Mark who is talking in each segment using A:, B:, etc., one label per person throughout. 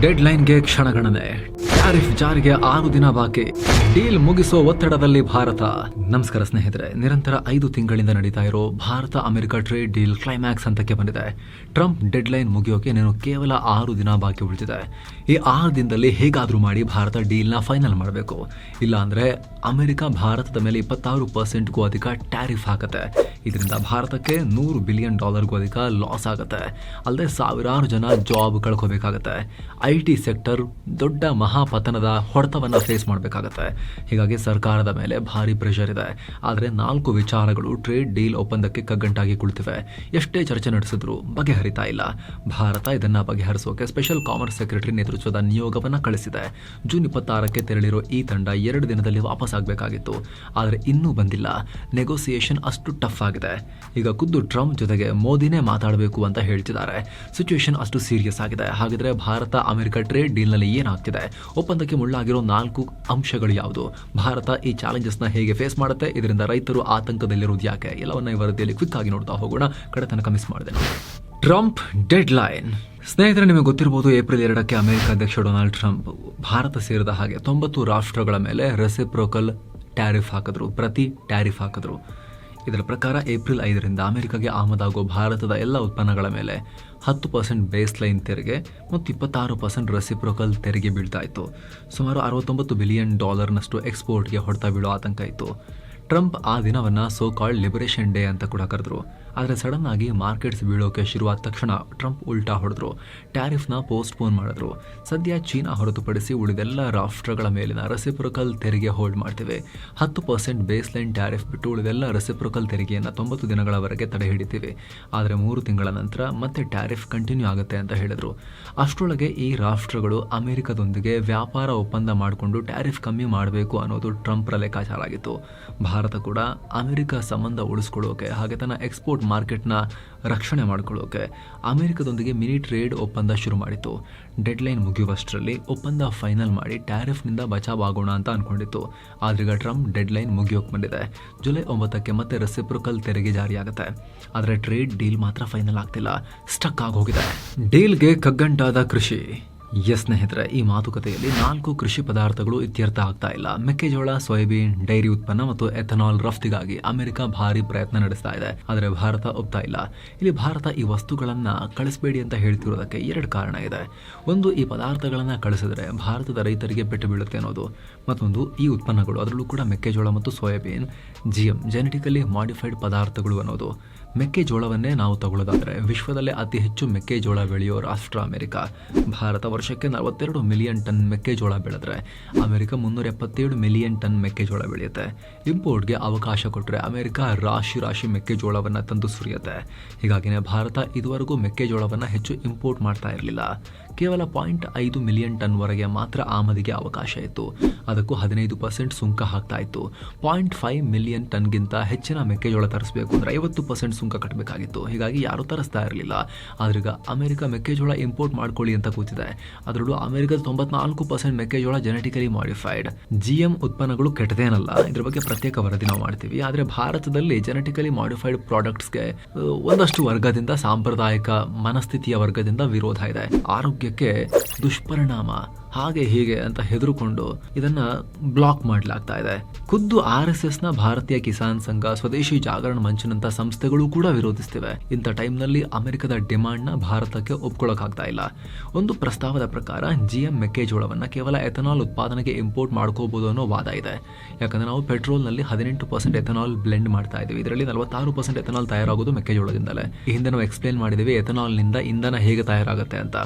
A: Dead ಲೈನ್ಗೆ ಕ್ಷಣಗಣನೆ. Tariff ಜಾರಿಗೆ ಆರು ದಿನ ಬಾಕಿ. ಡೀಲ್ ಮುಗಿಸೋ ಒತ್ತಡದಲ್ಲಿ ಭಾರತ. ನಮಸ್ಕಾರ ಸ್ನೇಹಿತರೆ, ನಿರಂತರ ಐದು ತಿಂಗಳಿಂದ ನಡೀತಾ ಇರೋ Bharat America trade deal climax ಹಂತಕ್ಕೆ ಬಂದಿದೆ. ಟ್ರಂಪ್ ಡೆಡ್ ಲೈನ್ ಮುಗಿಯೋಕೆ ನೀನು ಕೇವಲ ಆರು ದಿನ ಬಾಕಿ ಉಳಿದಿದೆ. ಈ ಆರು ದಿನದಲ್ಲಿ ಹೇಗಾದರೂ ಮಾಡಿ ಭಾರತ ಡೀಲ್ನ ಫೈನಲ್ ಮಾಡಬೇಕು. ಇಲ್ಲ ಅಂದ್ರೆ ಅಮೆರಿಕ ಭಾರತದ ಮೇಲೆ ಇಪ್ಪತ್ತಾರು ಪರ್ಸೆಂಟ್ಗೂ ಅಧಿಕ ಟ್ಯಾರಿಫ್ ಹಾಕತ್ತೆ. ಇದರಿಂದ ಭಾರತಕ್ಕೆ ನೂರು ಬಿಲಿಯನ್ ಡಾಲರ್ಗೂ ಅಧಿಕ ಲಾಸ್ ಆಗುತ್ತೆ. ಅಲ್ಲದೆ ಸಾವಿರಾರು ಜನ ಜಾಬ್ ಕಳ್ಕೋಬೇಕಾಗತ್ತೆ. ಐ ಟಿ ಸೆಕ್ಟರ್ ದೊಡ್ಡ ಮಹಾಪತನದ ಹೊಡೆತವನ್ನು ಫೇಸ್ ಮಾಡಬೇಕಾಗತ್ತೆ. ಹೀಗಾಗಿ ಸರ್ಕಾರದ ಮೇಲೆ ಭಾರಿ ಪ್ರೆಷರ್ ಇದೆ. ಆದರೆ ನಾಲ್ಕು ವಿಚಾರಗಳು ಟ್ರೇಡ್ ಡೀಲ್ ಒಪ್ಪಂದಕ್ಕೆ ಕಗ್ಗಂಟಾಗಿ ಕುಳಿತಿವೆ. ಎಷ್ಟೇ ಚರ್ಚೆ ನಡೆಸಿದ್ರು ಬಗೆಹರಿತಾ ಇಲ್ಲ. ಭಾರತ ಇದನ್ನ ಬಗೆಹರಿಸೋಕೆ ಸ್ಪೆಷಲ್ ಕಾಮರ್ಸ್ ಸೆಕ್ರೆಟರಿ ನೇತೃತ್ವದ ನಿಯೋಗವನ್ನ ಕಳಿಸಿದೆ. ಜೂನ್ ಇಪ್ಪತ್ತಾರಕ್ಕೆ ತೆರಳಿರೋ ಈ ತಂಡ ಎರಡು ದಿನದಲ್ಲಿ ವಾಪಸ್ ಆಗಬೇಕಾಗಿತ್ತು. ಆದರೆ ಇನ್ನೂ ಬಂದಿಲ್ಲ. ನೆಗೋಸಿಯೇಷನ್ ಅಷ್ಟು ಟಫ್ ಆಗಿದೆ. ಈಗ ಖುದ್ದು ಟ್ರಂಪ್ ಜೊತೆಗೆ ಮೋದಿನೇ ಮಾತಾಡಬೇಕು ಅಂತ ಹೇಳ್ತಿದ್ದಾರೆ. ಸಿಚುವೇಶನ್ ಅಷ್ಟು ಸೀರಿಯಸ್ ಆಗಿದೆ. ಹಾಗಿದ್ರೆ ಭಾರತ ಅಮೆರಿಕ ಟ್ರೇಡ್ ಡೀಲ್ನಲ್ಲಿ ಏನಾಗ್ತಿದೆ? ಒಪ್ಪಂದಕ್ಕೆ ಮುಳ್ಳಾಗಿರೋ ನಾಲ್ಕು ಅಂಶಗಳು ಯಾವುದು? ಭಾರತ ಈ ಚಾಲೆಂಜಸ್ನ ಹೇಗೆ ಫೇಸ್ ಮಾಡುತ್ತೆ? ಇದರಿಂದ ರೈತರು ಆತಂಕದಲ್ಲಿರುವುದು ಯಾಕೆ? ಎಲ್ಲವನ್ನ ಈ ವರದಿಯಲ್ಲಿ ಕ್ವಿಕ್ ಆಗಿ ನೋಡ್ತಾ ಹೋಗೋಣ. ಕಡೆ ತನಕ ಮಿಸ್ ಮಾಡಿದೆ ಟ್ರಂಪ್ ಡೆಡ್ ಲೈನ್ ಸ್ನೇಹಿತರೆ, ನಿಮಗೆ ಗೊತ್ತಿರಬಹುದು ಏಪ್ರಿಲ್ ಎರಡಕ್ಕೆ ಅಮೆರಿಕ ಅಧ್ಯಕ್ಷ ಡೊನಾಲ್ಡ್ ಟ್ರಂಪ್ ಭಾರತ ಸೇರಿದ ಹಾಗೆ ತೊಂಬತ್ತು ರಾಷ್ಟ್ರಗಳ ಮೇಲೆ ರೆಸಿಪ್ರೋಕಲ್ ಟ್ಯಾರಿಫ್ ಹಾಕಿದ್ರು. ಪ್ರತಿ ಟ್ಯಾರಿಫ್ ಹಾಕಿದ್ರು. ಇದರ ಪ್ರಕಾರ ಏಪ್ರಿಲ್ ಐದರಿಂದ ಅಮೆರಿಕಾಗೆ ಆಮದಾಗುವ ಭಾರತದ ಎಲ್ಲ ಉತ್ಪನ್ನಗಳ ಮೇಲೆ ಹತ್ತು ಪರ್ಸೆಂಟ್ ಬೇಸ್ ಲೈನ್ ತೆರಿಗೆ ಮತ್ತು ಇಪ್ಪತ್ತಾರು ಪರ್ಸೆಂಟ್ ರೆಸಿಪ್ರೋಕಲ್ ತೆರಿಗೆ ಬೀಳ್ತಾ ಇತ್ತು ಸುಮಾರು ಅರವತ್ತೊಂಬತ್ತು ಬಿಲಿಯನ್ ಡಾಲರ್ನಷ್ಟು ಎಕ್ಸ್ಪೋರ್ಟ್ಗೆ ಹೊಡೆತ ಬೀಳೋ ಆತಂಕ ಇತ್ತು. ಟ್ರಂಪ್ ಆ ದಿನವನ್ನು ಸೋ ಕಾಲ್ಡ್ ಲಿಬರೇಷನ್ ಡೇ ಅಂತ ಕೂಡ ಕರೆದ್ರು. ಆದರೆ ಸಡನ್ ಆಗಿ ಮಾರ್ಕೆಟ್ಸ್ ಬೀಳೋಕೆ ಶುರುವಾದ ತಕ್ಷಣ ಟ್ರಂಪ್ ಉಲ್ಟಾ ಹೊಡೆದ್ರು. ಟ್ಯಾರಿಫ್ನ ಪೋಸ್ಟ್ಪೋನ್ ಮಾಡಿದ್ರು. ಸದ್ಯ ಚೀನಾ ಹೊರತುಪಡಿಸಿ ಉಳಿದೆಲ್ಲ ರಾಷ್ಟ್ರಗಳ ಮೇಲಿನ ರೆಸಿಪ್ರೊಕಲ್ ತೆರಿಗೆ ಹೋಲ್ಡ್ ಮಾಡ್ತೇವೆ. ಹತ್ತು ಪರ್ಸೆಂಟ್ ಬೇಸ್ ಲೈನ್ ಟ್ಯಾರಿಫ್ ಬಿಟ್ಟು ಉಳಿದೆಲ್ಲ ರೆಸಿಪ್ರೋಕಲ್ ತೆರಿಗೆಯನ್ನು ತೊಂಬತ್ತು ದಿನಗಳವರೆಗೆ ತಡೆ ಹಿಡಿತೀವಿ. ಆದರೆ ಮೂರು ತಿಂಗಳ ನಂತರ ಮತ್ತೆ ಟ್ಯಾರಿಫ್ ಕಂಟಿನ್ಯೂ ಆಗುತ್ತೆ ಅಂತ ಹೇಳಿದರು. ಅಷ್ಟರೊಳಗೆ ಈ ರಾಷ್ಟ್ರಗಳು ಅಮೆರಿಕದೊಂದಿಗೆ ವ್ಯಾಪಾರ ಒಪ್ಪಂದ ಮಾಡಿಕೊಂಡು ಟ್ಯಾರಿಫ್ ಕಮ್ಮಿ ಮಾಡಬೇಕು ಅನ್ನೋದು ಟ್ರಂಪ್ರ ಲೆಕ್ಕಾಚಾರ ಆಗಿತ್ತು. ಭಾರತ ಕೂಡ ಅಮೆರಿಕ ಸಂಬಂಧ ಉಳಿಸ್ಕೊಳ್ಳೋಕೆ ಹಾಗೆ ತನ್ನ ಎಕ್ಸ್ಪೋರ್ಟ್ ಮಾರ್ಕೆಟ್ನ ರಕ್ಷಣೆ ಮಾಡ್ಕೊಳ್ಳೋಕೆ ಅಮೆರಿಕದೊಂದಿಗೆ ಮಿನಿ ಟ್ರೇಡ್ ಒಪ್ಪಂದ ಶುರು ಮಾಡಿತ್ತು. ಡೆಡ್ಲೈನ್ ಮುಗಿಯುವಷ್ಟರಲ್ಲಿ ಒಪ್ಪಂದ ಫೈನಲ್ ಮಾಡಿ ಟ್ಯಾರಿಫ್ನಿಂದ ಬಚಾವ್ ಆಗೋಣ ಅಂತ ಅನ್ಕೊಂಡಿತ್ತು. ಆದ್ರೀಗ ಟ್ರಂಪ್ ಡೆಡ್ಲೈನ್ ಮುಗಿಯೋಕೆ ಬಂದಿದೆ. ಜುಲೈ ಒಂಬತ್ತಕ್ಕೆ ಮತ್ತೆ ರೆಸಿಪ್ರೊಕಲ್ ತೆರಿಗೆ ಜಾರಿಯಾಗುತ್ತೆ. ಆದರೆ ಟ್ರೇಡ್ ಡೀಲ್ ಮಾತ್ರ ಫೈನಲ್ ಆಗ್ತಿಲ್ಲ. ಸ್ಟಕ್ ಆಗೋಗಿದೆ. ಡೀಲ್ಗೆ ಕಗ್ಗಂಟಾದ ಕೃಷಿ. ಎಸ್ ಸ್ನೇಹಿತರೆ, ಈ ಮಾತುಕತೆಯಲ್ಲಿ ನಾಲ್ಕು ಕೃಷಿ ಪದಾರ್ಥಗಳು ಇತ್ಯರ್ಥ ಆಗ್ತಾ ಇಲ್ಲ. ಮೆಕ್ಕೆಜೋಳ, ಸೋಯಾಬೀನ್, ಡೈರಿ ಉತ್ಪನ್ನ ಮತ್ತು ಎಥನಾಲ್ ರಫ್ತಿಗಾಗಿ ಅಮೆರಿಕ ಭಾರಿ ಪ್ರಯತ್ನ ನಡೆಸ್ತಾ ಇದೆ. ಆದರೆ ಭಾರತ ಒಪ್ತಾ ಇಲ್ಲ. ಇಲ್ಲಿ ಭಾರತ ಈ ವಸ್ತುಗಳನ್ನ ಕಳಿಸಬೇಡಿ ಅಂತ ಹೇಳ್ತಿರೋದಕ್ಕೆ ಎರಡು ಕಾರಣ ಇದೆ. ಒಂದು, ಈ ಪದಾರ್ಥಗಳನ್ನ ಕಳಿಸಿದ್ರೆ ಭಾರತದ ರೈತರಿಗೆ ಪೆಟ್ಟು ಬೀಳುತ್ತೆ ಅನ್ನೋದು. ಮತ್ತೊಂದು, ಈ ಉತ್ಪನ್ನಗಳು ಅದರಲ್ಲೂ ಕೂಡ ಮೆಕ್ಕೆಜೋಳ ಮತ್ತು ಸೋಯಾಬೀನ್ ಜಿಎಂ ಜೆನೆಟಿಕಲಿ ಮಾಡಿಫೈಡ್ ಪದಾರ್ಥಗಳು ಅನ್ನೋದು. ಮೆಕ್ಕೆಜೋಳವನ್ನೇ ನಾವು ತಗೊಳ್ಳೋದಾದ್ರೆ ವಿಶ್ವದಲ್ಲೇ ಅತಿ ಹೆಚ್ಚು ಮೆಕ್ಕೆಜೋಳ ಬೆಳೆಯೋ ರಾಷ್ಟ್ರ ಅಮೆರಿಕ. ಭಾರತ ವರ್ಷಕ್ಕೆ ನಲವತ್ತೆರಡು ಮಿಲಿಯನ್ ಟನ್ ಮೆಕ್ಕೆಜೋಳ ಬೆಳೆದ್ರೆ ಅಮೆರಿಕ ಮುನ್ನೂರ ಎಪ್ಪತ್ತೇಳು ಮಿಲಿಯನ್ ಟನ್ ಮೆಕ್ಕೆಜೋಳ ಬೆಳೆಯುತ್ತೆ. ಇಂಪೋರ್ಟ್ಗೆ ಅವಕಾಶ ಕೊಟ್ಟರೆ ಅಮೆರಿಕ ರಾಶಿ ರಾಶಿ ಮೆಕ್ಕೆಜೋಳವನ್ನು ತಂದು ಸುರಿಯುತ್ತೆ. ಹೀಗಾಗಿನೇ ಭಾರತ ಇದುವರೆಗೂ ಮೆಕ್ಕೆಜೋಳವನ್ನು ಹೆಚ್ಚು ಇಂಪೋರ್ಟ್ ಮಾಡ್ತಾ ಇರಲಿಲ್ಲ. ಕೇವಲ ಪಾಯಿಂಟ್ ಐದು ಮಿಲಿಯನ್ ಟನ್ವರೆಗೆ ಮಾತ್ರ ಆಮದಿಗೆ ಅವಕಾಶ ಇತ್ತು. ಅದಕ್ಕೂ ಹದಿನೈದು ಪರ್ಸೆಂಟ್ ಸುಂಕ ಹಾಕ್ತಾ ಇತ್ತು. ಪಾಯಿಂಟ್ ಫೈವ್ ಮಿಲಿಯನ್ ಟನ್ಗಿಂತ ಹೆಚ್ಚಿನ ಮೆಕ್ಕೆಜೋಳ ತರಿಸಬೇಕು ಅಂದರೆ ಐವತ್ತು ಪರ್ಸೆಂಟ್ ಸುಂಕ ಕಟ್ಟಬೇಕಾಗಿತ್ತು ಹೀಗಾಗಿ ಯಾರೂ ತರಿಸ್ತಾ ಇರಲಿಲ್ಲ. ಆದ್ರೀಗ ಅಮೆರಿಕ ಮೆಕ್ಕೆಜೋಳ ಇಂಪೋರ್ಟ್ ಮಾಡ್ಕೊಳ್ಳಿ ಅಂತ ಕೂತಿದೆ. ಅದರಲ್ಲೂ ಅಮೆರಿಕದ ತೊಂಬತ್ನಾಲ್ಕು ಪರ್ಸೆಂಟ್ ಮೆಕ್ಕೆಜೋಳ ಜೆನೆಟಿಕಲಿ ಮಾಡಿಫೈಡ್ ಜಿಎಂ ಉತ್ಪನ್ನಗಳು ಕೆಟ್ಟದೇನಲ್ಲ? ಇದ್ರ ಬಗ್ಗೆ ಪ್ರತ್ಯೇಕ ವರದಿ ನಾವು ಮಾಡ್ತೀವಿ. ಆದರೆ ಭಾರತದಲ್ಲಿ ಜೆನೆಟಿಕಲಿ ಮಾಡಿಫೈಡ್ ಪ್ರಾಡಕ್ಟ್ಸ್ಗೆ ಒಂದಷ್ಟು ವರ್ಗದಿಂದ ಸಾಂಪ್ರದಾಯಿಕ ಮನಸ್ಥಿತಿಯ ವರ್ಗದಿಂದ ವಿರೋಧ ಇದೆ. ಆರೋಗ್ಯಕ್ಕೆ ದುಷ್ಪರಿಣಾಮ, ಹಾಗೆ ಹೀಗೆ ಅಂತ ಹೆದರುಕೊಂಡು ಇದನ್ನ ಬ್ಲಾಕ್ ಮಾಡಲಾಗ್ತಾ ಇದೆ. ಖುದ್ದು ಆರ್ ಎಸ್ ಎಸ್ನ ಭಾರತೀಯ ಕಿಸಾನ್ ಸಂಘ ಸ್ವದೇಶಿ ಜಾಗರಣ ಮಂಚನಂತ ಸಂಸ್ಥೆಗಳು ಕೂಡ ವಿರೋಧಿಸ್ತಿವೆ. ಇಂಥ ಟೈಮ್ನಲ್ಲಿ ಅಮೆರಿಕದ ಡಿಮಾಂಡ್ನ ಭಾರತಕ್ಕೆ ಒಪ್ಕೊಳ್ಳೋಕ್ಕಾಗ್ತಾ ಇಲ್ಲ. ಒಂದು ಪ್ರಸ್ತಾವದ ಪ್ರಕಾರ ಜಿ ಎಂ ಮೆಕ್ಕೆಜೋಳವನ್ನ ಕೇವಲ ಎಥನಾಲ್ ಉತ್ಪಾದನೆಗೆ ಇಂಪೋರ್ಟ್ ಮಾಡ್ಕೋಬಹುದು ಅನ್ನೋ ವಾದ ಇದೆ. ಯಾಕಂದ್ರೆ ನಾವು ಪೆಟ್ರೋಲ್ನಲ್ಲಿ ಹದಿನೆಂಟು ಪರ್ಸೆಂಟ್ ಎಥನಾಲ್ ಬ್ಲೆಂಡ್ ಮಾಡ್ತಾ ಇದ್ದೀವಿ. ಇದರಲ್ಲಿ ನಲವತ್ತಾರು ಪರ್ಸೆಂಟ್ ಎಥನಾಲ್ ತಯಾರಾಗೋದು ಮೆಕ್ಕೆಜೋಳದಿಂದಲೇ. ಈ ಹಿಂದೆ ನಾವು ಎಕ್ಸ್ಪ್ಲೇನ್ ಎಥನಾಲ್ನಿಂದ ಇಂಧನ ಹೇಗೆ ತಯಾರಾಗುತ್ತೆ ಅಂತ.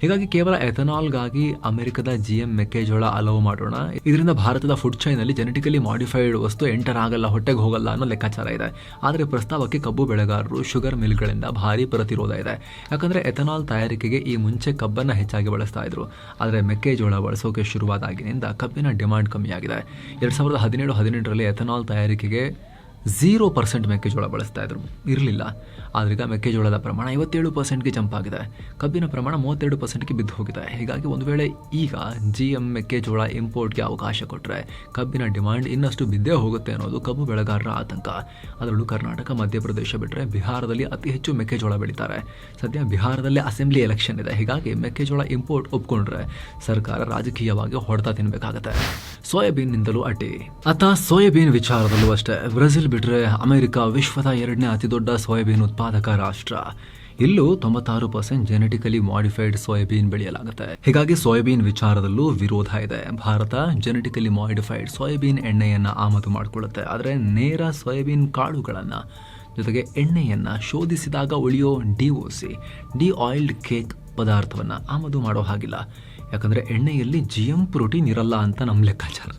A: ಹೀಗಾಗಿ ಕೇವಲ ಎಥನಾಲ್ಗಾಗಿ ಅಮೆರಿಕದ ಜಿ ಎಂ ಮೆಕ್ಕೆಜೋಳ ಅಲವು ಮಾಡೋಣ. ಇದರಿಂದ ಭಾರತದ ಫುಡ್ ಚೈನಲ್ಲಿ ಜೆನೆಟಿಕಲಿ ಮಾಡಿಫೈಡ್ ವಸ್ತು ಎಂಟರ್ ಆಗಲ್ಲ, ಹೊಟ್ಟೆಗೆ ಹೋಗಲ್ಲ ಅನ್ನೋ ಲೆಕ್ಕಾಚಾರ ಇದೆ. ಆದರೆ ಪ್ರಸ್ತಾವಕ್ಕೆ ಕಬ್ಬು ಬೆಳೆಗಾರರು ಶುಗರ್ ಮಿಲ್ಗಳಿಂದ ಭಾರಿ ಪ್ರತಿರೋಧ ಇದೆ. ಯಾಕಂದ್ರೆ ಎಥನಾಲ್ ತಯಾರಿಕೆಗೆ ಈ ಮುಂಚೆ ಕಬ್ಬನ್ನ ಹೆಚ್ಚಾಗಿ ಬಳಸ್ತಾ ಇದ್ರು. ಆದರೆ ಮೆಕ್ಕೆಜೋಳ ಬಳಸೋಕೆ ಶುರುವಾದಾಗಿನಿಂದ ಕಬ್ಬಿನ ಡಿಮಾಂಡ್ ಕಮ್ಮಿಯಾಗಿದೆ. ಎರಡು ಸಾವಿರದ ಹದಿನೇಳು, ಹದಿನೆಂಟರಲ್ಲಿ ಎಥನಾಲ್ ತಯಾರಿಕೆಗೆ ಝೀರೋ ಪರ್ಸೆಂಟ್ ಮೆಕ್ಕೆಜೋಳ ಬಳಸ್ತಾ ಇದ್ರು. ಇರಲಿಲ್ಲ. ಆದ್ರೀಗ ಮೆಕ್ಕೆಜೋಳದ ಪ್ರಮಾಣ ಐವತ್ತೇಳು ಪರ್ಸೆಂಟ್ಗೆ ಜಂಪ್ ಆಗಿದೆ ಕಬ್ಬಿನ ಪ್ರಮಾಣ ಮೂವತ್ತೆರಡು ಪರ್ಸೆಂಟ್ಗೆ ಬಿದ್ದು ಹೋಗಿದೆ. ಹೀಗಾಗಿ ಒಂದು ವೇಳೆ ಈಗ ಜಿ ಎಂ ಮೆಕ್ಕೆಜೋಳ ಇಂಪೋರ್ಟ್ಗೆ ಅವಕಾಶ ಕೊಟ್ಟರೆ ಕಬ್ಬಿನ ಡಿಮಾಂಡ್ ಇನ್ನಷ್ಟು ಬಿದ್ದೇ ಹೋಗುತ್ತೆ ಅನ್ನೋದು ಕಬ್ಬು ಬೆಳೆಗಾರರ ಆತಂಕ. ಅದರಲ್ಲೂ ಕರ್ನಾಟಕ, ಮಧ್ಯಪ್ರದೇಶ ಬಿಟ್ಟರೆ ಬಿಹಾರದಲ್ಲಿ ಅತಿ ಹೆಚ್ಚು ಮೆಕ್ಕೆಜೋಳ ಬೆಳೀತಾರೆ. ಸದ್ಯ ಬಿಹಾರದಲ್ಲಿ ಅಸೆಂಬ್ಲಿ ಎಲೆಕ್ಷನ್ ಇದೆ. ಹೀಗಾಗಿ ಮೆಕ್ಕೆಜೋಳ ಇಂಪೋರ್ಟ್ ಒಪ್ಕೊಂಡ್ರೆ ಸರ್ಕಾರ ರಾಜಕೀಯವಾಗಿ ಹೊಡೆತ ತಿನ್ನಬೇಕಾಗತ್ತೆ ಸೋಯಾಬೀನ್ನಿಂದಲೂ ಅಡ್ಡಿ. ಅತ್ತ ಸೋಯಾಬೀನ್ ವಿಚಾರದಲ್ಲೂ ಅಷ್ಟೇ. ಬ್ರೆಜಿಲ್ ಬಿಟ್ಟರೆ ಅಮೆರಿಕ ವಿಶ್ವದ ಎರಡನೇ ಅತಿದೊಡ್ಡ ಸೋಯಾಬೀನ್ ಉತ್ಪಾದಕ ರಾಷ್ಟ್ರ. ಇಲ್ಲೂ ತೊಂಬತ್ತಾರು ಪರ್ಸೆಂಟ್ ಜೆನೆಟಿಕಲಿ ಮಾಡಿಫೈಡ್ ಸೋಯಾಬೀನ್ ಬೆಳೆಯಲಾಗುತ್ತೆ. ಹೀಗಾಗಿ ಸೋಯಾಬೀನ್ ವಿಚಾರದಲ್ಲೂ ವಿರೋಧ ಇದೆ. ಭಾರತ ಜೆನೆಟಿಕಲಿ ಮಾಡಿಫೈಡ್ ಸೋಯಾಬೀನ್ ಎಣ್ಣೆಯನ್ನು ಆಮದು ಮಾಡಿಕೊಳ್ಳುತ್ತೆ. ಆದರೆ ನೇರ ಸೋಯಾಬೀನ್ ಕಾಳುಗಳನ್ನು, ಜೊತೆಗೆ ಎಣ್ಣೆಯನ್ನು ಶೋಧಿಸಿದಾಗ ಉಳಿಯೋ D O C, deoiled cake ಪದಾರ್ಥವನ್ನು ಆಮದು ಮಾಡೋ ಹಾಗಿಲ್ಲ. ಯಾಕಂದರೆ ಎಣ್ಣೆಯಲ್ಲಿ ಜಿ ಎಂ ಪ್ರೋಟೀನ್ ಇರಲ್ಲ ಅಂತ ನಮ್ಮ ಲೆಕ್ಕಾಚಾರ.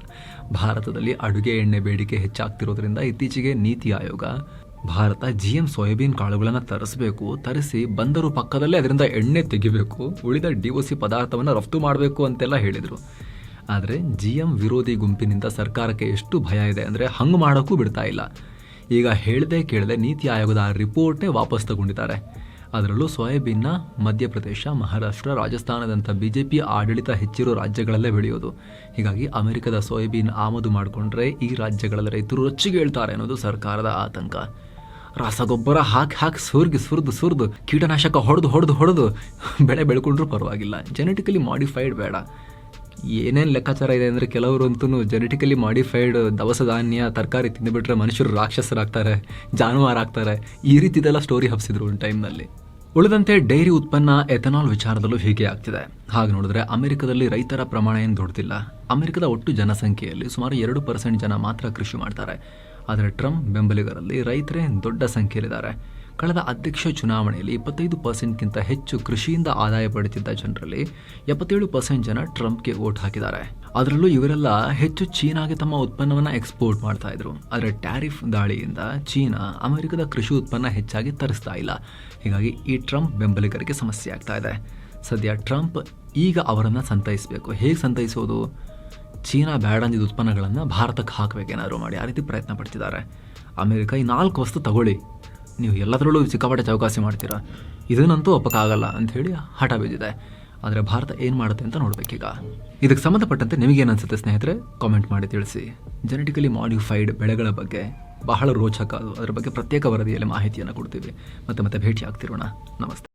A: ಭಾರತದಲ್ಲಿ ಅಡುಗೆ ಎಣ್ಣೆ ಬೇಡಿಕೆ ಹೆಚ್ಚಾಗ್ತಿರೋದ್ರಿಂದ ಇತ್ತೀಚೆಗೆ NITI Aayog Bharat G M soybean ಕಾಳುಗಳನ್ನು ತರಿಸಬೇಕು, ತರಿಸಿ ಬಂದರು ಪಕ್ಕದಲ್ಲೇ ಅದರಿಂದ ಎಣ್ಣೆ ತೆಗಿಬೇಕು, ಉಳಿದ ಡಿ ಒ ಸಿ ಪದಾರ್ಥವನ್ನು ರಫ್ತು ಮಾಡಬೇಕು ಅಂತೆಲ್ಲ ಹೇಳಿದರು. ಆದರೆ ಜಿ ಎಂ ವಿರೋಧಿ ಗುಂಪಿನಿಂದ ಸರ್ಕಾರಕ್ಕೆ ಎಷ್ಟು ಭಯ ಇದೆ ಅಂದರೆ ಹಂಗೆ ಮಾಡೋಕ್ಕೂ ಬಿಡ್ತಾ ಇಲ್ಲ. ಈಗ ಹೇಳದೆ ಕೇಳದೆ ನೀತಿ ಆಯೋಗದ ಆ ರಿಪೋರ್ಟ್ನೇ ವಾಪಸ್ ತಗೊಂಡಿದ್ದಾರೆ. ಅದರಲ್ಲೂ ಸೋಯಾಬೀನ್ನ ಮಧ್ಯಪ್ರದೇಶ, ಮಹಾರಾಷ್ಟ್ರ, ರಾಜಸ್ಥಾನದಂಥ ಬಿ ಜೆ ಪಿ ಆಡಳಿತ ಹೆಚ್ಚಿರೋ ರಾಜ್ಯಗಳಲ್ಲೇ ಬೆಳೆಯೋದು. ಹೀಗಾಗಿ ಅಮೆರಿಕದ ಸೋಯಾಬೀನ್ ಆಮದು ಮಾಡಿಕೊಂಡ್ರೆ ಈ ರಾಜ್ಯಗಳಲ್ಲಿ ರೈತರು ರೊಚ್ಚಿಗೆ ಹೇಳ್ತಾರೆ ಅನ್ನೋದು ಸರ್ಕಾರದ ಆತಂಕ. ರಸಗೊಬ್ಬರ ಹಾಕಿ ಹಾಕಿ ಸುರ್ಗಿ ಸುರಿದು ಸುರಿದು ಕೀಟನಾಶಕ ಹೊಡೆದು ಹೊಡೆದು ಹೊಡೆದು ಬೆಳೆ ಬೆಳ್ಕೊಂಡ್ರೂ ಪರವಾಗಿಲ್ಲ. ಜೆನೆಟಿಕಲಿ ಮಾಡಿಫೈಡ್ ಬೇಡ. ಏನೇನು ಲೆಕ್ಕಾಚಾರ ಇದೆ ಅಂದರೆ ಕೆಲವರಂತೂ ಜೆನೆಟಿಕಲಿ ಮಾಡಿಫೈಡ್ ದವಸ ಧಾನ್ಯ, ತರಕಾರಿ ತಿಂದುಬಿಟ್ರೆ ಮನುಷ್ಯರು ರಾಕ್ಷಸರಾಗ್ತಾರೆ ಜಾನುವಾರಾಗ್ತಾರೆ ಈ ರೀತಿದೆಲ್ಲ ಸ್ಟೋರಿ ಹಬ್ಸಿದ್ರು ಒಂದು ಟೈಮ್ನಲ್ಲಿ ಉಳಿದಂತೆ ಡೈರಿ ಉತ್ಪನ್ನ ಎಥನಾಲ್ ವಿಚಾರದಲ್ಲೂ ಹೀಗೆ ಆಗ್ತಿದೆ. ಹಾಗೆ ನೋಡಿದ್ರೆ ಅಮೆರಿಕದಲ್ಲಿ ರೈತರ ಪ್ರಮಾಣ ಏನು ದೊಡ್ಡದಿಲ್ಲ ಅಮೆರಿಕದ ಒಟ್ಟು ಜನಸಂಖ್ಯೆಯಲ್ಲಿ ಸುಮಾರು ಎರಡು ಪರ್ಸೆಂಟ್ ಜನ ಮಾತ್ರ ಕೃಷಿ ಮಾಡ್ತಾರೆ. ಆದರೆ ಟ್ರಂಪ್ ಬೆಂಬಲಿಗರಲ್ಲಿ ರೈತರೇ ದೊಡ್ಡ ಸಂಖ್ಯೆಯಲ್ಲಿದ್ದಾರೆ. ಕಳೆದ ಅಧ್ಯಕ್ಷ ಚುನಾವಣೆಯಲ್ಲಿ ಇಪ್ಪತ್ತೈದು ಪರ್ಸೆಂಟ್ಗಿಂತ ಹೆಚ್ಚು ಕೃಷಿಯಿಂದ ಆದಾಯ ಪಡೆದಿದ್ದ ಜನರಲ್ಲಿ ಎಪ್ಪತ್ತೇಳು ಪರ್ಸೆಂಟ್ ಜನ ಟ್ರಂಪ್ಗೆ ವೋಟ್ ಹಾಕಿದ್ದಾರೆ. ಅದರಲ್ಲೂ ಇವರೆಲ್ಲ ಹೆಚ್ಚು ಚೀನಾಗೆ ತಮ್ಮ ಉತ್ಪನ್ನವನ್ನು ಎಕ್ಸ್ಪೋರ್ಟ್ ಮಾಡ್ತಾ ಇದ್ರು. ಆದರೆ ಟ್ಯಾರಿಫ್ ದಾಳಿಯಿಂದ ಚೀನಾ ಅಮೆರಿಕದ ಕೃಷಿ ಉತ್ಪನ್ನ ಹೆಚ್ಚಾಗಿ ತರಿಸ್ತಾ ಇಲ್ಲ. ಹೀಗಾಗಿ ಈ ಟ್ರಂಪ್ ಬೆಂಬಲಿಗರಿಗೆ ಸಮಸ್ಯೆ ಆಗ್ತಾ ಇದೆ. ಸದ್ಯ ಟ್ರಂಪ್ ಈಗ ಅವರನ್ನು ಸಂತೈಸಬೇಕು. ಹೇಗೆ ಸಂತೈಸೋದು? ಚೀನಾ ಬ್ಯಾಡ್ ಅಂದಿದ್ದ ಉತ್ಪನ್ನಗಳನ್ನು ಭಾರತಕ್ಕೆ ಹಾಕಬೇಕೇನಾದ್ರು ಮಾಡಿ ಆ ರೀತಿ ಪ್ರಯತ್ನ ಪಡ್ತಿದ್ದಾರೆ. ಅಮೆರಿಕ ಈ ನಾಲ್ಕು ವಸ್ತು ತಗೊಳ್ಳಿ. ನೀವು ಎಲ್ಲದರಲ್ಲೂ ಸಿಕ್ಕಾಪಟ್ಟೆ ಚೌಕಾಸಿ ಮಾಡ್ತೀರಾ? ಇದನ್ನಂತೂ ಒಪ್ಪಕ್ಕಾಗಲ್ಲ ಅಂತ ಹೇಳಿ ಹಠ ಬಿದ್ದಿದೆ. ಆದರೆ ಭಾರತ ಏನು ಮಾಡುತ್ತೆ ಅಂತ ನೋಡಬೇಕೀಗ. ಇದಕ್ಕೆ ಸಂಬಂಧಪಟ್ಟಂತೆ ನಿಮಗೇನು ಅನ್ಸುತ್ತೆ ಸ್ನೇಹಿತರೆ? ಕಾಮೆಂಟ್ ಮಾಡಿ ತಿಳಿಸಿ. ಜೆನೆಟಿಕಲಿ ಮಾಡಿಫೈಡ್ ಬೆಳೆಗಳ ಬಗ್ಗೆ ಬಹಳ ರೋಚಕ ಅದು ಅದರ ಬಗ್ಗೆ ಪ್ರತ್ಯೇಕ ವರದಿಯಲ್ಲಿ ಮಾಹಿತಿಯನ್ನು ಕೊಡ್ತೀವಿ. ಮತ್ತೆ ಮತ್ತೆ ಭೇಟಿ ಆಗ್ತಿರೋಣ ನಮಸ್ತೆ.